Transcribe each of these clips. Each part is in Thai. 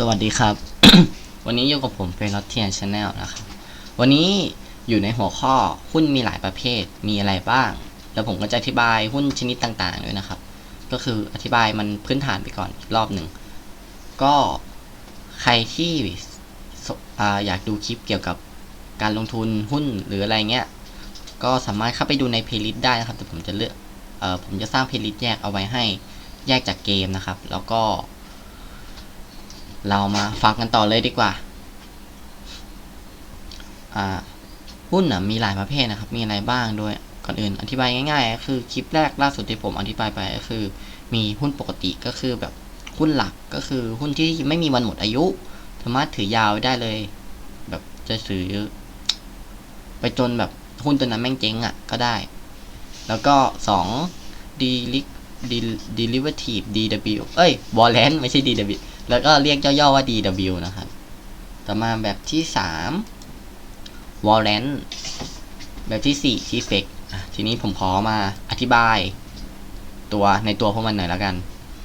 สวัสดีครับ วันนี้อยู่กับผมเป็นรถเทียนชาแนลนะครับ วันนี้อยู่ในหัวข้อหุ้นมีหลายประเภทมีอะไรบ้าง แล้วผมก็จะอธิบายหุ้นชนิดต่างๆด้วยนะครับ ก็คืออธิบายมันพื้นฐานไปก่อนอีกรอบหนึ่ง ก็ใครที่ออยากดูคลิปเกี่ยวกับการลงทุนหุ้นหรืออะไรเงี้ย ก็สามารถเข้าไปดูในเพลย์ลิสต์ได้นะครับ แต่ผมจะเลือกอผมจะสร้างเพลย์ลิสต์แยกเอาไว้ให้ แยกจากเกมนะครับ แล้วก็ เรามาฟังกันต่อเลยดีกว่าอ่าหุ้นอะมีหลายประเภทนะครับ มีอะไรบ้างด้วยก่อนอื่นอธิบายง่ายๆก็คือคลิปแรกล่าสุดที่ผมอธิบายไปก็คือ มีหุ้นปกติก็คือแบบหุ้นหลักก็คือหุ้นที่ไม่มีวันหมดอายุ สามารถถือยาวได้เลย แบบจะถือไปจนแบบหุ้นตัวนั้นแม่งเจ๊งอะก็ได้ แล้วก็สอง d derivative DW เอ้ย warrant ไม่ใช่ DW แล้วก็เรียกย่อๆว่า DW นะครับ ต่อมาแบบที่3 warrant แบบที่4 t f e c ทีนี้ผมขอมาอธิบายตัวในตัวพวกมันหน่อยแล้วกัน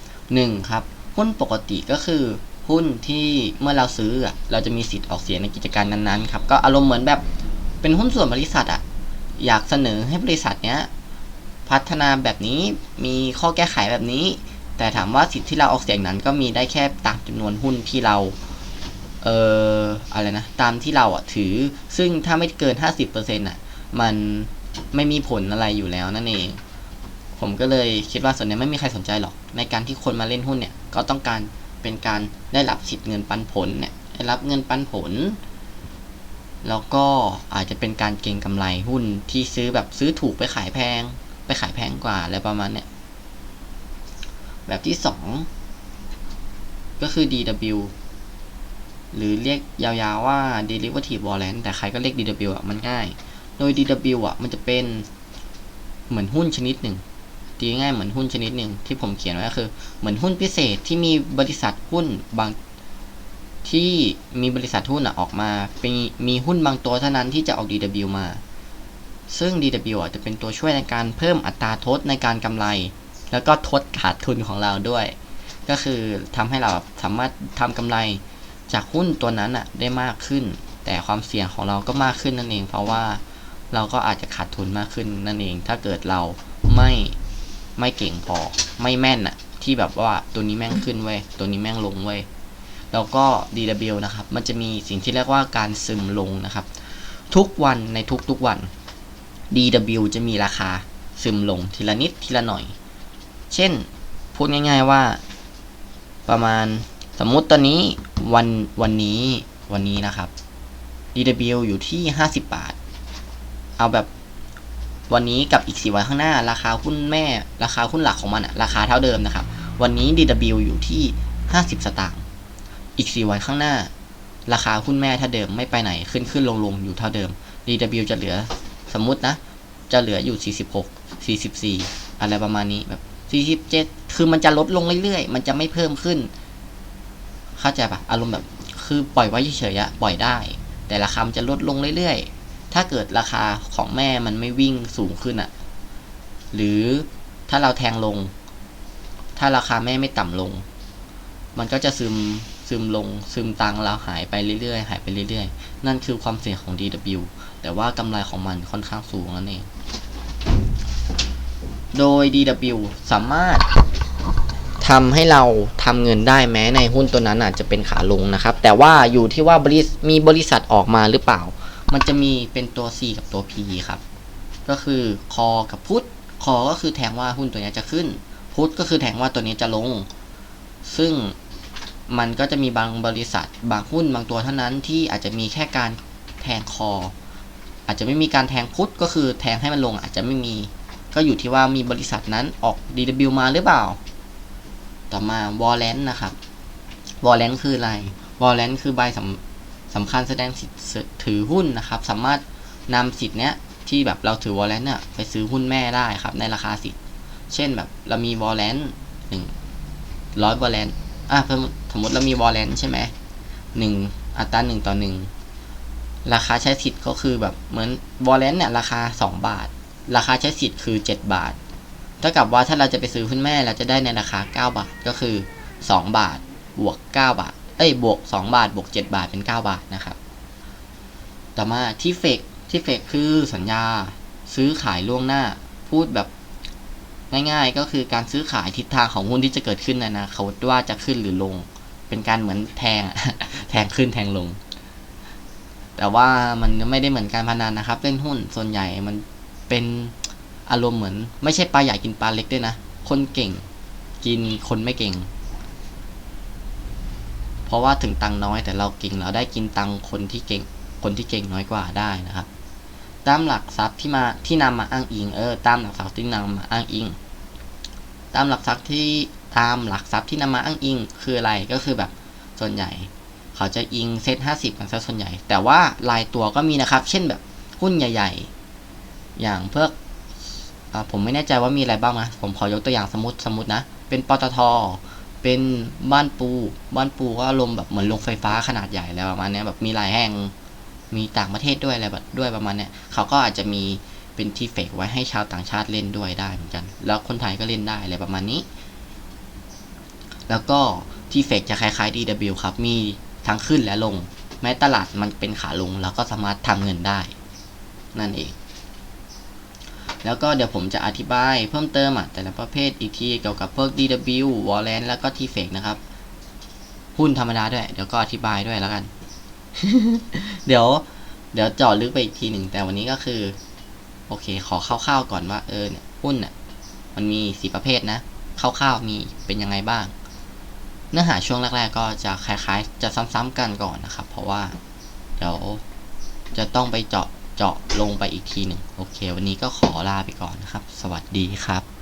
1. ครับ หุ้นปกติก็คือหุ้นที่เมื่อเราซื้อเราจะมีสิทธิ์ออกเสียงในกิจการนั้นๆครับ ก็อารมณ์เหมือนแบบเป็นหุ้นส่วนบริษัทอะอยากเสนอให้บริษัทเนี้ยพัฒนาแบบนี้มีข้อแก้ไขแบบนี้ แต่ถามว่าสิทธิ์ที่เราออกเสียงนั้นก็มีได้แค่ตามจำนวนหุ้นที่เราเอ่ออะไรนะตามที่เราอะถือ ซึ่งถ้าไม่เกิน 50%อะมันไม่มีผลอะไรอยู่แล้วนั่นเอง ผมก็เลยคิดว่าส่วนนี้ไม่มีใครสนใจหรอก ในการที่คนมาเล่นหุ้นเนี่ยก็ต้องการเป็นการได้รับสิทธิ์เงินปันผลเนี่ยได้รับเงินปันผล แล้วก็อาจจะเป็นการเก็งกำไรหุ้นที่ซื้อแบบซื้อถูกไปขายแพง ไปขายแพงกว่าอะไรประมาณเนี้ย แบบที่สองก็คือ DW หรือเรียกยาวๆว่า derivative warrant แต่ใครก็เรียก DW อะมันง่าย โดย DW อะมันจะเป็นเหมือนหุ้นชนิดหนึ่งตีง่ายเหมือนหุ้นชนิดหนึ่งที่ผมเขียนไว้ก็คือ เหมือนหุ้นพิเศษที่มีบริษัทหุ้นบางที่มีบริษัทหุ้นอะออกมาเป็นมีหุ้นบางตัวเท่านั้นที่จะออก DW มา ซึ่ง DW อะจะเป็นตัวช่วยในการเพิ่มอัตราทดในการกำไร แล้วก็ทดขาดทุนของเราด้วย ก็คือทำให้เราสามารถทำกำไรจากหุ้นตัวนั้นอะได้มากขึ้น แต่ความเสี่ยงของเราก็มากขึ้นนั่นเอง เพราะว่าเราก็อาจจะขาดทุนมากขึ้นนั่นเอง ถ้าเกิดเราไม่ไม่เก่งพอไม่แม่นอะที่แบบว่าตัวนี้แม่งขึ้นเว้ยตัวนี้แม่งลงเว้ยแล้วก็ DW นะครับ มันจะมีสิ่งที่เรียกว่าการซึมลงนะครับ ทุกวันในทุกๆวัน DW จะมีราคาซึมลงทีละนิดทีละหน่อย เช่นพูดง่ายๆว่า ประมาณสมมุติตอนนี้วันวันนี้วันนี้นะครับ DW อยู่ที่ 50 บาท เอาแบบวันนี้กับอีก 4 วันข้างหน้า ราคาหุ้นแม่ ราคาหุ้นหลักของมันอะราคาเท่าเดิมนะครับ วันนี้ DW อยู่ที่ 50 สตางค์อีก 4 วันข้างหน้า ราคาหุ้นแม่เท่าเดิมไม่ไปไหนขึ้นขึ้นลงลงอยู่เท่าเดิม DW จะเหลือสมมุตินะ จะเหลืออยู่ 46 44 อะไรประมาณนี้แบบ 47 คือมันจะลดลงเรื่อยๆ มันจะไม่เพิ่มขึ้น เข้าใจปะอารมณ์แบบ คือปล่อยไว้เฉยๆอะปล่อยได้ แต่ราคามันจะลดลงเรื่อยๆ ถ้าเกิดราคาของแม่มันไม่วิ่งสูงขึ้นอะหรือถ้าเราแทงลง ถ้าราคาแม่ไม่ต่ำลง มันก็จะซึมซึมลง ซึมตังเราหายไปเรื่อยๆ หายไปเรื่อยๆ นั่นคือความเสี่ยงของ DW แต่ว่ากำไรของมันค่อนข้างสูงนั่นเอง โดย DW สามารถทำให้เราทำเงินได้แม้ในหุ้นตัวนั้นอาจจะเป็นขาลงนะครับ แต่ว่าอยู่ที่ว่าบริษมีบริษัทออกมาหรือเปล่า มันจะมีเป็นตัว C กับตัว P ครับ ก็คือคอกับพุทคอก็คือแทงว่าหุ้นตัวนี้จะขึ้น พุทก็คือแทงว่าตัวนี้จะลง ซึ่งมันก็จะมีบางบริษัท บางหุ้นบางตัวเท่านั้นที่อาจจะมีแค่การแทงคอ อาจจะไม่มีการแทงพุทก็คือแทงให้มันลงอาจจะไม่มี ก็อยู่ที่ว่ามีบริษัทนั้นออก DW มาหรือเปล่า ต่อมาวอลเลนนะครับวอลเลนคืออะไรวอลเลนคือใบสำสำคัญแสดงสิทธิ์ถือหุ้นนะครับ สามารถนำสิทธิ์เนี้ยที่แบบเราถือวอลเลนเนี่ยไปซื้อหุ้นแม่ได้ครับ ในราคาสิทธิ์เช่นแบบเรามีวอลเลนหนึ่งร้อยวอลเลนอะสมมติเรามีวอลเลนใช่ไหมหนึ่งอัตราหนึ่งต่อหนึ่งราคาใช้สิทธิ์ก็คือแบบเหมือนวอลเลนเนี่ยราคา2บาท ราคาใช้สิทธิ์คือ 7 บาท เท่ากับว่าถ้าเราจะไปซื้อหุ้นแม่เราจะได้ในราคา 9 บาทก็คือ 2 บาท บวก 9 บาท เอ้ย บวกสองบาท บวกเจ็ดบาทเป็นเก้าบาทนะครับ ต่อมาที่เฟกที่เฟกคือสัญญาซื้อขายล่วงหน้า พูดแบบง่ายๆ ก็คือการซื้อขายทิศทางของหุ้นที่จะเกิดขึ้นในะนะเขาว่าจะขึ้นหรือลง เป็นการเหมือนแทง แทงขึ้นแทงลง แต่ว่ามันไม่ได้เหมือนการพนันนะครับ เล่นหุ้นส่วนใหญ่มัน เป็นอารมณ์เหมือน ไม่ใช่ปลาใหญ่กินปลาเล็กด้วยนะ คนเก่งกินคนไม่เก่ง เพราะว่าถึงตังน้อยแต่เราเก่งเราได้กินตังคนที่เก่ง คนที่เก่งน้อยกว่าได้นะครับ ตามหลักทรัพย์ที่มาที่นำมาอ้างอิงเออตามหลักทรัพย์ที่นำมาอ้างอิง ตามหลักทรัพย์ที่ตามหลักทรัพย์ที่นำมาอ้างอิงคืออะไรก็คือแบบส่วนใหญ่ เขาจะอิงเซตห้าสิบกันซะส่วนใหญ่ แต่ว่ารายตัวก็มีนะครับ เช่นแบบหุ้นใหญ่ ๆ อย่างเพื่ออผมไม่แน่ใจว่ามีอะไรบ้างนะผมขอยกตัวอย่างสมมติสมมตินะ เป็นปตทเป็นบ้านปู บ้านปูก็อารมณ์แบบเหมือนโรงไฟฟ้าขนาดใหญ่แล้วประมาณนี้แบบมีหลายแห่ง มีต่างประเทศด้วยอะไรแบบด้วยประมาณนี้เขาก็อาจจะมีเป็นที่เฟกไว้ให้ชาวต่างชาติเล่นด้วยได้เหมือนกัน แล้วคนไทยก็เล่นได้อะไรประมาณนี้ แล้วก็ที่เฟกจะคล้ายๆ DW ครับ มีทั้งขึ้นและลง แม้ตลาดมันเป็นขาลงเราก็สามารถทำเงินได้ นั่นเอง แล้วก็เดี๋ยวผมจะอธิบายเพิ่มเติมอะแต่ละประเภทอีกทีเกี่ยวกับพวก DW Warrant แล้วก็ t f a k นะครับ หุ้นธรรมดาด้วย เดี๋ยวก็อธิบายด้วยแล้วกัน เดี๋ยว เดี๋ยวเจาะลึกไปอีกทีหนึ่งแต่วันนี้ก็คือ โอเค ขอคร่าวๆก่อนว่าเออเนี่ยหุ้นเนี่ยมันมีสี่ประเภทนะคร่าวๆมีเป็นยังไงบ้าง เนื้อหาช่วงแรก ๆ ก็จะคล้ายๆ จะซ้ำๆกันก่อนนะครับ เพราะว่า เดี๋ยวจะต้องไปเจาะ เจาะลงไปอีกทีหนึ่งโอเค วันนี้ก็ขอลาไปก่อนนะครับ สวัสดีครับ